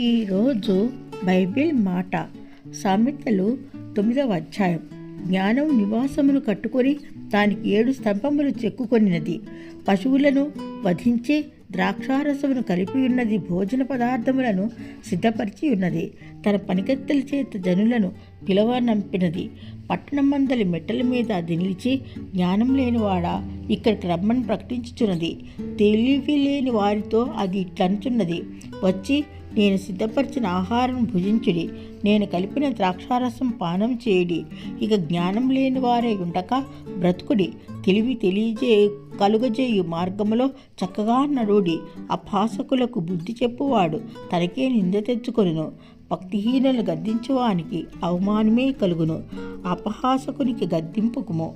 ఈరోజు బైబిల్ మాట సామెతలు తొమ్మిదవ అధ్యాయం. జ్ఞానం నివాసమును కట్టుకొని దానికి ఏడు స్తంభములు చెక్కుకొనినది. పశువులను వధించి ద్రాక్షారసమును కలిపి ఉన్నది భోజన పదార్థములను సిద్ధపరిచి ఉన్నది. తన పనికత్తెల చేత జనులను పిలవనంపినది పట్టణమందలి మెట్టల మీద అది నిలిచి జ్ఞానం లేనివాడా ఇక్కడికి రమ్మని ప్రకటించుచున్నది. తెలివి లేని వారితో అది ఇట్లనుచున్నది. వచ్చి నేను సిద్ధపరిచిన ఆహారం భుజించుడి. నేను కలిపిన ద్రాక్షారసం పానం చేయుడి. ఇక జ్ఞానం లేని వారే ఉండక బ్రతుకుడి. తెలివి తెలియజే కలుగజేయు మార్గములో చక్కగా నడుడి అభాసకులకు బుద్ధి చెప్పువాడు. తనకే నింద తెచ్చుకొనును. భక్తిహీనులు గద్దించువానికి అవమానమే కలుగును. అపహాసకునికి గద్దింపుకుము.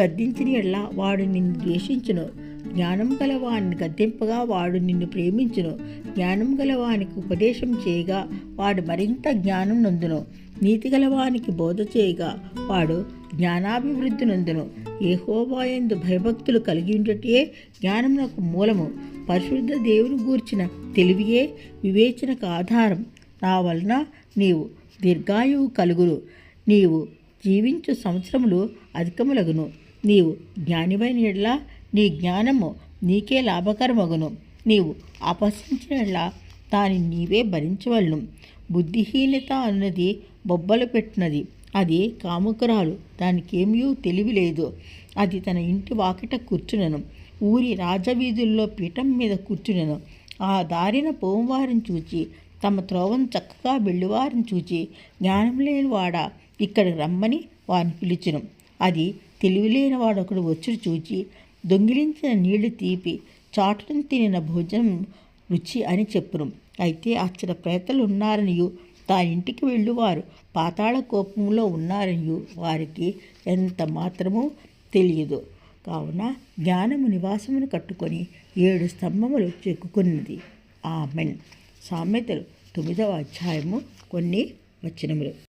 గద్దించిన ఎడ్ల వాడు నిన్ను ద్వేషించును. జ్ఞానం గలవాణ్ణి గద్దెంపగా వాడు నిన్ను ప్రేమించును. జ్ఞానం గలవానికి ఉపదేశం చేయగా వాడు మరింత జ్ఞానం నొందును. నీతి గలవానికి బోధ చేయగా వాడు జ్ఞానాభివృద్ధి నొందును. ఏహోవాయందు భయభక్తులు కలిగి ఉండటే జ్ఞానమునకు మూలము. పరిశుద్ధ దేవుని గూర్చిన తెలివియే వివేచనకు ఆధారం. నా వలన నీవు దీర్ఘాయువు కలుగును నీవు జీవించు సంవత్సరములు అధికములగును. నీవు జ్ఞానివైన ఎడలా నీ జ్ఞానము నీకే లాభకరమగును. నీవు అపహసించిన దాన్ని దాని నీవే భరించవలను. బుద్ధిహీనత అన్నది బొబ్బలు పెట్టినది. అది కాముకురాలు. దానికేమీ తెలివి లేదు. అది తన ఇంటి వాకిట కూర్చునను. ఊరి రాజవీధుల్లో పీఠం మీద కూర్చునను. ఆ దారిన పోంవారిని చూచి తమ త్రోవను చక్కగా వెళ్ళివారిని చూచి జ్ఞానం లేనివాడా ఇక్కడికి రమ్మని వారిని పిలిచిను. అది తెలివిలేని ఒకడు వచ్చి చూచి దొంగిలించిన నీళ్ళు తీపి చాటును తినిన భోజనం రుచి అని చెప్పును. అయితే అచ్చట ప్రేతలు ఉన్నారనియు తా ఇంటికి వెళ్ళువారు. పాతాళ కోపంలో ఉన్నారనియు వారికి ఎంత మాత్రమూ తెలియదు. కావున జ్ఞానము నివాసమును కట్టుకొని ఏడు స్తంభములు చెక్కుకున్నది. ఆమెన్. సామెతలు తొమ్మిదవ అధ్యాయము కొన్ని వచనములు.